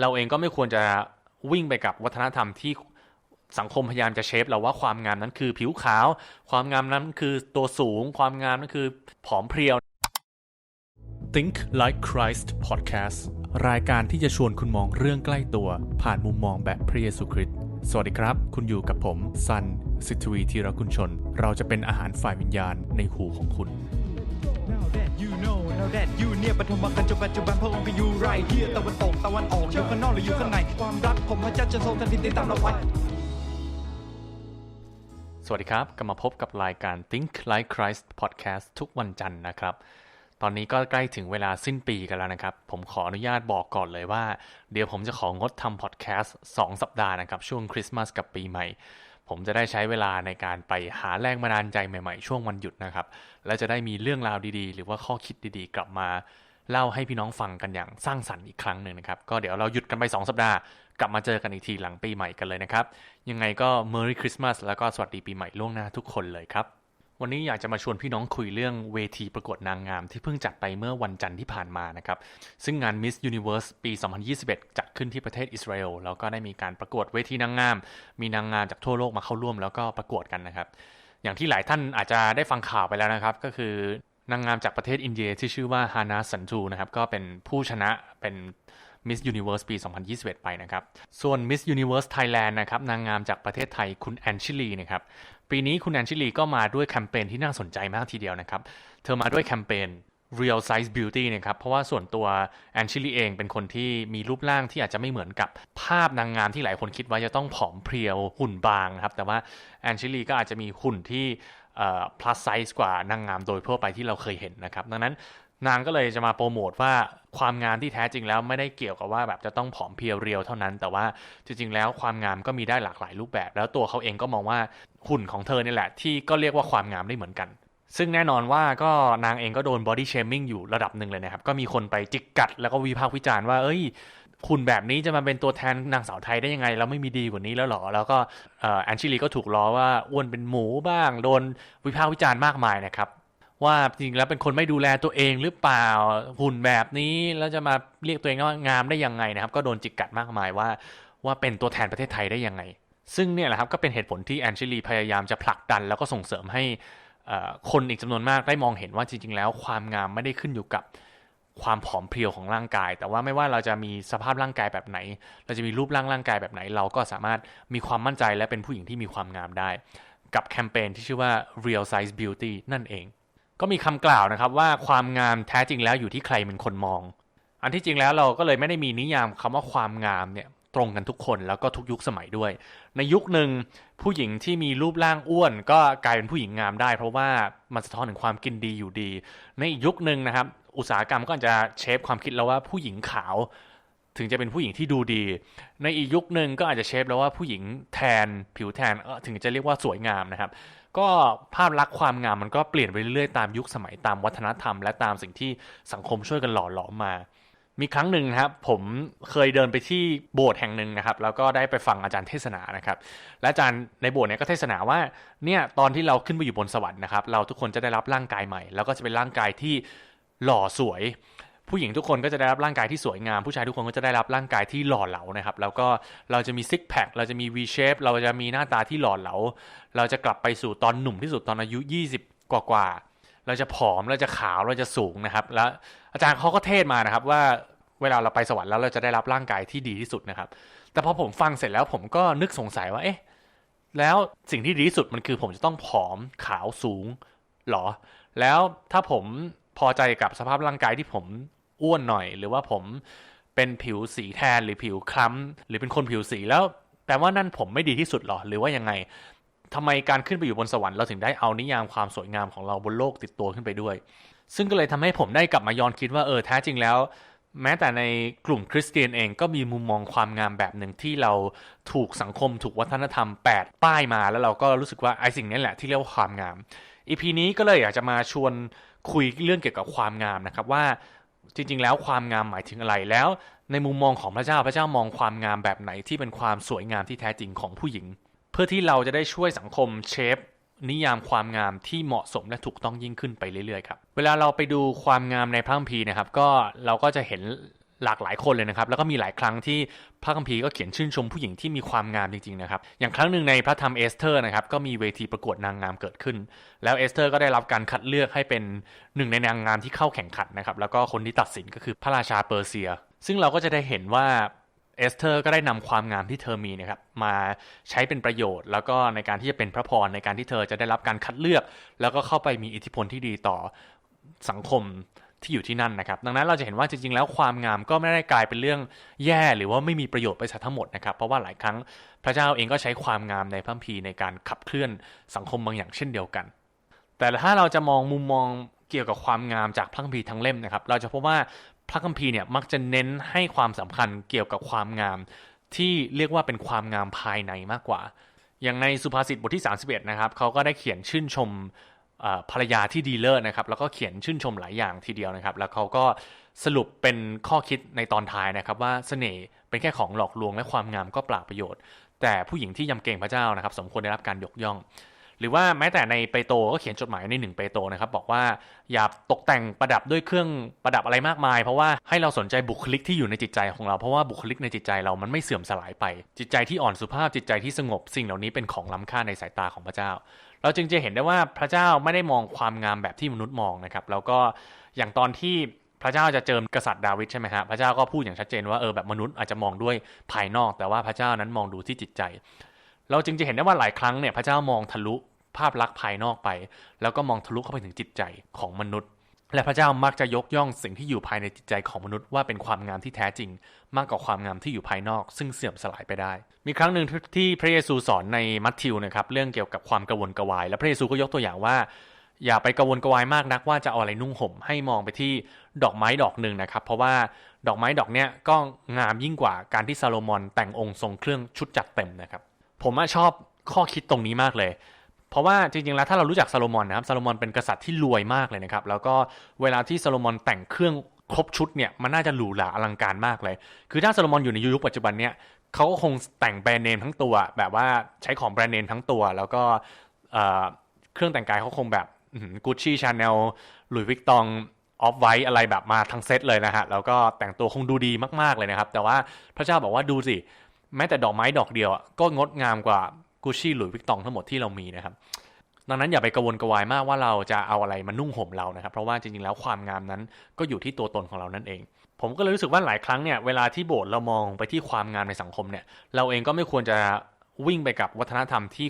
เราเองก็ไม่ควรจะวิ่งไปกับวัฒนธรรมที่สังคมพยายามจะเชฟเราว่าความงามนั้นคือผิวขาว ความงามนั้นคือตัวสูง ความงามนั้นคือผอมเพรียว Think Like Christ Podcast รายการที่จะชวนคุณมองเรื่องใกล้ตัว ผ่านมุมมองแบบพระเยซูคริสต์สวัสดีครับ คุณอยู่กับผมซันสิทธวีธีรกุลชน เราจะเป็นอาหารฝ่ายวิญญาณในหูของคุณ Now that you know now that you เนี่ยปฐมกันจนปัจจุบันพระองค์ก็อยู่ไรเที่ยตะวันตกตะวันออกอยู่ข้างนอกหรืออยู่ข้างในความรักของพระเจ้าจะทรงทันทีติดตามเราไว้สวัสดีครับกลับมาพบกับรายการ Think Like Christ Podcast ทุกวันจันทร์นะครับ ตอนนี้ก็ใกล้ถึงเวลาสิ้นปีกันแล้วนะครับ ผมขออนุญาตบอกก่อนเลยว่า เดี๋ยวผมจะของดทำพอดแคสต์2สัปดาห์นะครับ ช่วงคริสต์มาสกับปีใหม่ ผมจะได้ใช้เวลาในการไปหาแรงบันดาลใจใหม่ๆ ช่วงวันหยุดนะครับ และจะได้มีเรื่องราวดีๆ หรือว่าข้อคิดดีๆ กลับมาเล่าให้พี่น้องฟังกันอย่างสร้างสรรค์อีกครั้งหนึ่งนะครับ ก็เดี๋ยวเราหยุดกันไป 2 สัปดาห์ กลับมาเจอกันอีกทีหลังปีใหม่กันเลยนะครับ ยังไงก็ Merry Christmas แล้วก็สวัสดีปีใหม่ล่วงหน้าทุกคนเลยครับ วันนี้อยากจะมาชวนพี่น้องคุยเรื่องเวทีประกวดนางงามที่เพิ่งจัดไปเมื่อวันจันทร์ที่ผ่านมานะครับ ซึ่งงาน Miss Universe ปี 2021 จัดขึ้นที่ประเทศอิสราเอลแล้วก็ได้มีการประกวดเวทีนางงาม มีนางงามจากทั่วโลกมาเข้าร่วมแล้วก็ประกวดกันนะครับ อย่างที่หลายท่านอาจจะได้ฟังข่าวไปแล้วนะครับ ก็คือนางงามจากประเทศอินเดียที่ชื่อว่าฮานาสันจูนะครับก็เป็นผู้ชนะเป็น Miss Universe ปี 2021 ไปนะครับ ส่วน Miss Universe Thailand นะครับนางงามจากประเทศไทยคุณแอนชิลีนะครับปีนี้คุณแอนชิลีก็มาด้วยแคมเปญที่น่าสนใจมากทีเดียวนะครับ เธอมาด้วยแคมเปญ Real Size Beauty นะครับ เพราะว่าส่วนตัวแอนชิลีเองเป็นคนที่มีรูปร่างที่อาจจะไม่เหมือนกับภาพนางงามที่หลายคนคิดว่าจะต้องผอมเพรียวหุ่นบางนะครับ แต่ว่าแอนชิลีก็อาจจะมีหุ่นที่ plus size กว่านางงามโดยทั่วไปที่เราเคยเห็นนะครับ ดังนั้นนางก็เลยจะมาโปรโมทว่า ความงามที่แท้จริงแล้วไม่ได้เกี่ยวกับว่าแบบจะต้องผอมเพรียวเรียวเท่านั้น แต่ว่าจริง ๆ แล้วความงามก็มีได้หลากหลายรูปแบบ แล้วตัวเขาเองก็มองว่าหุ่นของเธอเนี่ยแหละที่ก็เรียกว่าความงามได้เหมือนกัน ซึ่งแน่นอนว่าก็นางเองก็โดนบอดี้เชมิ่งอยู่ระดับหนึ่งเลยนะครับ ก็มีคนไปจิกกัด แล้วก็วิพากษ์วิจารณ์ว่าเอ้ยคุณแบบนี้จะมาเป็นตัวแทนนางสาวไทยได้ยังไง แล้วไม่มีดีกว่านี้แล้วหรอ แล้วก็แอนชิลีก็ถูกล้อว่าอ้วนเป็นหมูบ้าง โดนวิพากษ์วิจารณ์มากมายนะครับ ว่าจริงแล้วเป็นคนไม่ดูแลตัวเองหรือเปล่าหุ่นแบบนี้แล้วจะมาเรียกตัวเองว่างามได้ยังไงนะครับ ก็โดนจิกกัดมากมายว่า ว่าเป็นตัวแทนประเทศไทยได้ยังไง ซึ่งเนี่ยแหละครับก็เป็นเหตุผลที่แอนชิลีพยายามจะผลักดัน แล้วก็ส่งเสริมให้คนอีกจำนวนมากได้มองเห็นว่าจริง ๆ แล้วความงามไม่ได้ขึ้นอยู่กับความผอมเพรียวของร่างกาย แต่ว่าไม่ว่าเราจะมีสภาพร่างกายแบบไหน เราจะมีรูปร่างร่างกายแบบไหน เราก็สามารถมีความมั่นใจและเป็นผู้หญิงที่มีความงามได้ กับแคมเปญที่ชื่อว่า Real Size Beauty นั่นเอง ก็มีคำกล่าวนะครับว่าความงามแท้จริงแล้วอยู่ที่ใครเป็นคนมอง อันที่จริงแล้วเราก็เลยไม่ได้มีนิยามคำว่าความงามเนี่ยตรงกันทุกคนแล้วก็ทุกยุคสมัยด้วย ในยุคหนึ่งผู้หญิงที่มีรูปร่างอ้วน ก็กลายเป็นผู้หญิงงามได้ เพราะว่ามันสะท้อนถึงความกินดีอยู่ดี ในอีกยุคหนึ่งนะครับ อุตสาหกรรมก็อาจะเชฟความคิดแล้วว่าผู้หญิงขาว ถึงจะเป็นผู้หญิงที่ดูดี ในอีกยุคหนึ่งก็อาจจะเชฟแล้วว่าผู้หญิงแทนผิวแทนถึงจะเรียกว่าสวยงามนะครับ ก็ภาพลักษณ์ความงามมันก็เปลี่ยนไปเรื่อยๆตามยุคสมัยตามวัฒนธรรม และตามสิ่งที่สังคมช่วยกันหล่อหลอมมามีครั้งหนึ่งนะครับผมเคยเดินไปที่โบสถ์แห่งหนึ่งนะครับ แล้วก็ได้ไปฟังอาจารย์เทศนานะครับ และอาจารย์ในโบสถ์เนี่ยก็เทศนาว่าเนี่ยตอนที่เราขึ้นไปอยู่บนสวรรค์นะครับ เราทุกคนจะได้รับร่างกายใหม่ แล้วก็จะเป็นร่างกายที่หล่อสวย ผู้หญิงทุกคนก็จะได้รับร่างกายที่สวยงาม ผู้ชายทุกคนก็จะได้รับร่างกายที่หล่อเหลานะครับ แล้วก็เราจะมีซิกแพคเราจะมี V shape เราจะมีหน้าตาที่หล่อเหลา เราจะกลับไปสู่ตอนหนุ่มที่สุดตอนอายุ 20 กว่ากว่าเราจะผอมเราจะขาวเราจะสูงนะครับ แล้วอาจารย์เขาก็เทศมานะครับว่าเวลาเราไปสวรรค์แล้วเราจะได้รับร่างกายที่ดีที่สุดนะครับ แต่พอผมฟังเสร็จแล้วผมก็นึกสงสัยว่าเอ๊ะแล้วสิ่งที่ดีที่สุดมันคือผมจะต้องผอมขาวสูงหรอ แล้วถ้าผมพอใจกับสภาพร่างกายที่ผม อ้วนหน่อย หรือว่าผมเป็นผิวสีแทนหรือผิวคล้ำหรือเป็นคนผิวสีแล้วแต่ว่านั่นผมไม่ดีที่สุดหรอหรือว่ายังไงทำไมการขึ้นไปอยู่บนสวรรค์เราถึงได้เอานิยามความสวยงามของเราบนโลกติดตัวขึ้นไปด้วย ซึ่งก็เลยทำให้ผมได้กลับมาย้อนคิดว่าเออแท้จริงแล้ว แม้แต่ในกลุ่มคริสเตียนเองก็มีมุมมองความงามแบบหนึ่งที่เราถูกสังคมถูกวัฒนธรรมแปดป้ายมาแล้วเราก็รู้สึกว่าไอ้สิ่งนี้แหละที่เรียกว่าความงามอีพีนี้ก็เลยอยากจะมาชวนคุยเรื่องเกี่ยวกับความงามนะครับว่า จริง ๆ แล้วความงามหมายถึงอะไรแล้ว ในมุมมองของพระเจ้าพระเจ้ามองความงามแบบไหนที่เป็นความสวยงามที่แท้จริงของผู้หญิง เพื่อที่เราจะได้ช่วยสังคมเชฟนิยามความงามที่เหมาะสมและถูกต้องยิ่งขึ้นไปเรื่อยๆครับ เวลาเราไปดูความงามในพระคัมภีร์นะครับ ก็เราก็จะเห็น หลากหลายคนเลยนะครับ แล้วก็มีหลายครั้งที่พระคัมภีร์ก็เขียนชื่นชมผู้หญิงที่มีความงามจริงๆนะครับ อย่างครั้งหนึ่งในพระธรรมเอสเธอร์นะครับ ก็มีเวทีประกวดนางงามเกิดขึ้น แล้วเอสเธอร์ก็ได้รับการคัดเลือกให้เป็นหนึ่งในนางงามที่เข้าแข่งขันนะครับ แล้วก็คนที่ตัดสินก็คือพระราชาเปอร์เซีย ซึ่งเราก็จะได้เห็นว่าเอสเธอร์ก็ได้นำความงามที่เธอมีนะครับมาใช้เป็นประโยชน์ แล้วก็ในการที่จะเป็นพระพรในการที่เธอจะได้รับการคัดเลือก แล้วก็เข้าไปมีอิทธิพลที่ดีต่อสังคม ที่อยู่ที่นั่นนะครับ ดังนั้นเราจะเห็นว่าจริงๆ แล้วความงามก็ไม่ได้กลายเป็นเรื่องแย่ หรือว่าไม่มีประโยชน์ไปซะทั้งหมดนะครับ เพราะว่าหลายครั้งพระเจ้าเองก็ใช้ความงามในพระคัมภีในการขับเคลื่อนสังคมบางอย่างเช่นเดียวกัน แต่ถ้าเราจะมองมุมมองเกี่ยวกับความงามจากพระคัมภีร์ทั้งเล่มนะครับ เราจะพบว่าพระคัมภีร์เนี่ยมักจะเน้นให้ความสำคัญเกี่ยวกับความงาม ที่เรียกว่าเป็นความงามภายในมากกว่า อย่างในสุภาษิตบทที่ 31 นะครับเขาก็ได้เขียนชื่นชม ภรรยาที่ดีเลอร์นะครับ แล้วก็เขียนชื่นชมหลายอย่างทีเดียวนะครับ แล้วเขาก็สรุปเป็นข้อคิดในตอนท้ายนะครับ ว่าเสน่ห์เป็นแค่ของหลอกลวงและความงามก็เปล่าประโยชน์ แต่ผู้หญิงที่ยำเกรงพระเจ้านะครับ สมควรได้รับการยกย่อง หรือว่าแม้แต่ในเปโตก็เขียนจดหมายในหนึ่งเปโตนะครับบอกว่าอย่าตกแต่งประดับด้วยเครื่องประดับอะไรมากมาย เพราะว่าให้เราสนใจบุคลิกที่อยู่ในจิตใจของเราเพราะว่าบุคลิกในจิตใจเรามันไม่เสื่อมสลายไป จิตใจที่อ่อนสุภาพจิตใจที่สงบสิ่งเหล่านี้เป็นของล้ำค่าในสายตาของพระเจ้า เราจึงจะเห็นได้ว่าพระเจ้าไม่ได้มองความงามแบบที่มนุษย์มองนะครับแล้วก็อย่างตอนที่พระเจ้าจะเจิมกษัตริย์ดาวิดใช่ไหมฮะพระเจ้าก็พูดอย่างชัดเจนว่าเออแบบมนุษย์อาจจะมองด้วยภายนอก แต่ว่าพระเจ้านั้นมองดูที่จิตใจ เราจึงจะเห็นได้ว่าหลายครั้งเนี่ยพระเจ้ามองทะลุ ภาพลักษณ์ภายนอกไป แล้วก็มองทะลุเข้าไปถึงจิตใจของมนุษย์ และพระเจ้ามักจะยกย่องสิ่งที่อยู่ภายในจิตใจของมนุษย์ว่าเป็นความงามที่แท้จริง มากกว่าความงามที่อยู่ภายนอก ซึ่งเสื่อมสลายไปได้ มีครั้งหนึ่งที่พระเยซูสอนในมัทธิวนะครับเรื่องเกี่ยวกับความกระวนกระวาย และพระเยซูก็ยกตัวอย่างว่าอย่าไปกระวนกระวายมากนักว่าจะเอาอะไรนุ่งห่มให้มองไปที่ดอกไม้ดอกหนึ่งนะครับ เพราะว่าดอกไม้ดอกเนี้ยก็งามยิ่งกว่าการที่ซาโลมอนแต่งองค์ทรงเครื่องชุดจัดเต็มนะครับ ผมชอบข้อคิดตรงนี้มากเลย เพราะว่าจริงๆแล้วถ้าเรารู้จักซาโลมอนนะครับซาโลมอนเป็นกษัตริย์ที่รวยมากเลยนะครับ แล้วก็เวลาที่ซาโลมอนแต่งเครื่องครบชุดเนี่ยมันน่าจะหรูหราอลังการมากเลย คือถ้าซาโลมอนอยู่ในยุคปัจจุบันเนี่ยเขาก็คงแต่งแบรนด์เนมทั้งตัว แบบว่าใช้ของแบรนด์เนมทั้งตัว แล้วก็เครื่องแต่งกายเขาคงแบบกูชี่ชาแนลหลุยส์วิกตองออฟไวท์อะไรแบบมาทั้งเซตเลยนะฮะ แล้วก็แต่งตัวคงดูดีมากๆเลยนะครับ แต่ว่าพระเจ้าบอกว่าดูสิ แม้แต่ดอกไม้ดอกเดียวก็งดงามกว่า กูชี่หลุยวิกตองทั้งหมดที่เรามีนะครับ ดังนั้นอย่าไปกระวนกระวายมากว่าเราจะเอาอะไรมานุ่งห่มเรานะครับ เพราะว่าจริงๆแล้วความงามนั้นก็อยู่ที่ตัวตนของเรานั่นเอง ผมก็เลยรู้สึกว่าหลายครั้งเนี่ยเวลาที่โบสถ์เรามองไปที่ความงามในสังคมเนี่ย เราเองก็ไม่ควรจะวิ่งไปกับวัฒนธรรมที่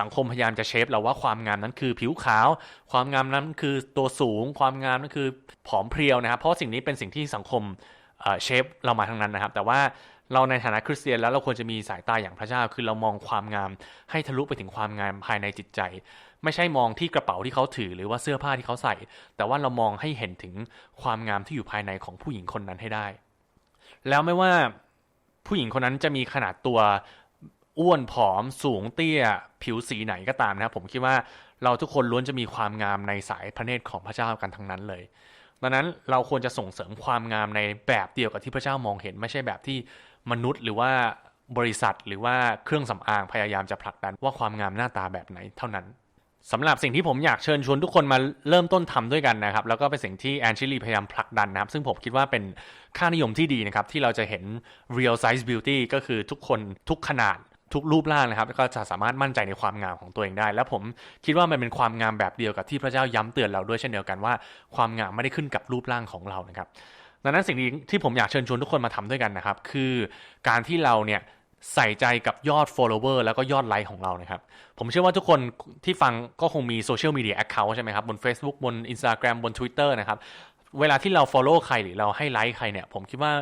สังคมพยายามจะเชฟเราว่าความงามนั้นคือผิวขาว ความงามนั้นคือตัวสูง ความงามนั้นคือผอมเพรียวนะครับ เพราะสิ่งนี้เป็นสิ่งที่สังคมเชฟเรามาทั้งนั้นนะครับ แต่ว่า เราในฐานะคริสเตียนแล้วเราควรจะมีสายตาอย่างพระเจ้า คือเรามองความงาม ให้ทะลุไปถึงความงามภายในจิตใจ ไม่ใช่มองที่กระเป๋าที่เขาถือหรือว่าเสื้อผ้าที่เขาใส่ แต่ว่าเรามองให้เห็นถึงความงามที่อยู่ภายในของผู้หญิงคนนั้นให้ได้ แล้วไม่ว่าผู้หญิงคนนั้นจะมีขนาดตัวอ้วนผอม สูงเตี้ย ผิวสีไหนก็ตามนะครับผมคิดว่าเราทุกคนล้วนจะมีความงามในสายพระเนตรของพระเจ้ากันทั้งนั้นเลยดังนั้นเราควรจะส่งเสริมความงามในแบบเดียวกับที่พระเจ้ามองเห็นไม่ใช่แบบที่ มนุษย์หรือว่าบริษัทหรือว่าเครื่องสำอางพยายามจะผลักดันว่าความงามหน้าตาแบบไหนเท่านั้นสำหรับสิ่งที่ผมอยากเชิญชวนทุกคนมาเริ่มต้นทำด้วยกันนะครับ แล้วก็เป็นสิ่งที่แอนชิลีพยายามผลักดันนะครับ ซึ่งผมคิดว่าเป็นค่านิยมที่ดีนะครับ ที่เราจะเห็น real size beauty ก็คือทุกคนทุกขนาดทุกรูปร่างนะครับก็จะสามารถมั่นใจในความงามของตัวเองได้ และผมคิดว่ามันเป็นความงามแบบเดียวกับที่พระเจ้าย้ำเตือนเราด้วยเช่นเดียวกันว่า ความงามไม่ได้ขึ้นกับรูปร่างของเรานะครับ ดังนั้นสิ่งที่ผมอยากเชิญชวนทุกคนมาทำด้วยกันนะครับ คือการที่เราเนี่ยใส่ใจกับยอด follower แล้วก็ยอดไลค์ของเรานะครับ ผมเชื่อว่าทุกคนที่ฟังก็คงมีโซเชียลมีเดียแอคเคาท์ใช่ไหมครับ บน Facebook บน Instagram บน Twitter นะครับ เวลาที่เรา follow ใครหรือเราให้ไลค์ใครเนี่ย ผมคิดว่า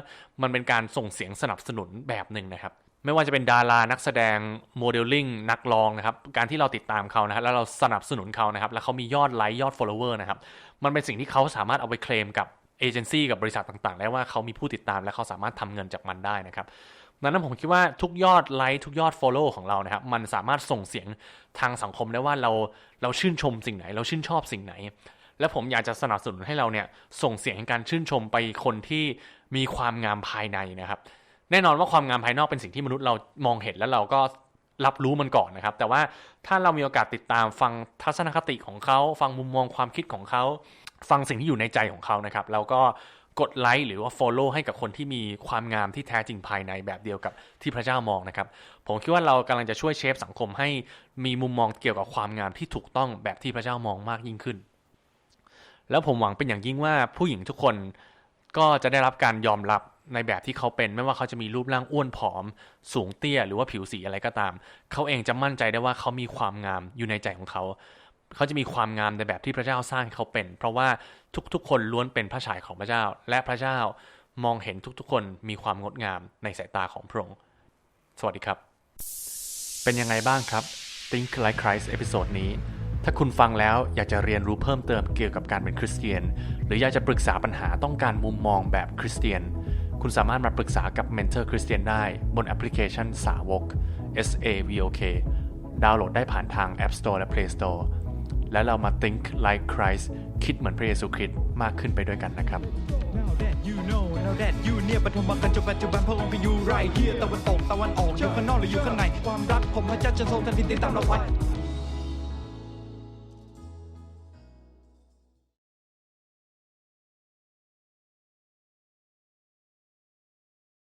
มันเป็นการส่งเสียงสนับสนุนแบบหนึ่งนะครับ ไม่ว่าจะเป็นดารานักแสดงโมเดลลิ่งนักร้องนะครับ การที่เราติดตามเขานะครับแล้วเราสนับสนุนเขานะครับ แล้วเขามียอดไลค์ยอด follower นะครับ มันเป็นสิ่งที่เขาสามารถเอาไปเคลมกับ เอเจนซี่กับบริษัทต่างๆ ได้ว่าเขามีผู้ติดตามและเขาสามารถทำเงินจากมันได้นะครับดังนั้นผมคิดว่าทุกยอดไลค์ทุกยอด Follow ของเรานะครับมันสามารถส่งเสียงทางสังคมได้ว่าเราเราชื่นชมสิ่งไหน เราชื่นชอบสิ่งไหน และผมอยากจะสนับสนุนให้เราเนี่ยส่งเสียงการชื่นชมไปคนที่มีความงามภายในนะครับ แน่นอนว่าความงามภายนอกเป็นสิ่งที่มนุษย์เรามองเห็นแล้วเราก็รับรู้มันก่อนนะครับ แต่ว่าถ้าเรามีโอกาสติดตามฟังทัศนคติของเขา ฟังมุมมองความคิดของเขา ฟังสิ่งที่อยู่ในใจของเขานะครับแล้วก็กดไลค์หรือว่า Follow ให้กับคนที่มีความงามที่แท้จริงภายในแบบเดียวกับที่พระเจ้ามองนะครับ ผมคิดว่าเรากำลังจะช่วยเชฟสังคมให้มีมุมมองเกี่ยวกับความงามที่ถูกต้องแบบที่พระเจ้ามองมากยิ่งขึ้น แล้วผมหวังเป็นอย่างยิ่งว่าผู้หญิงทุกคนก็จะได้รับการยอมรับในแบบที่เขาเป็น ไม่ว่าเขาจะมีรูปร่างอ้วนผอม สูงเตี้ย หรือว่าผิวสีอะไรก็ตาม เขาเองจะมั่นใจได้ว่าเขามีความงามอยู่ในใจของเขา เขาจะมีความงามในแบบที่พระเจ้าสร้างเขาเป็น เพราะว่าทุกๆ คนล้วนเป็นพระฉายของพระเจ้า และพระเจ้ามองเห็นทุกๆ คนมีความงดงามในสายตาของพระองค์สวัสดีครับ เป็นยังไงบ้างครับ Think Like Christ เอพิโซดนี้ ถ้าคุณฟังแล้วอยากจะเรียนรู้เพิ่มเติมเกี่ยวกับการเป็นคริสเตียน หรืออยากจะปรึกษาปัญหาต้องการมุมมองแบบคริสเตียน คุณสามารถมาปรึกษากับเมนเทอร์คริสเตียนได้บนแอปพลิเคชันสาวก S A V O K ดาวน์โหลดได้ผ่านทาง App Store และ Play Store และเรามา Think Like Christ คิดเหมือนพระเยซูคริสต์มากขึ้นไปด้วยกันนะครับ Now that you know now that you เนี่ยปฐมกันจนปัจจุบันพระองค์เป็นอยู่ right here ตะวันตกตะวันออกอยู่ข้างนอกหรืออยู่ข้างในความรักของพระเจ้าจะทรงทันทีติดตามเราไว้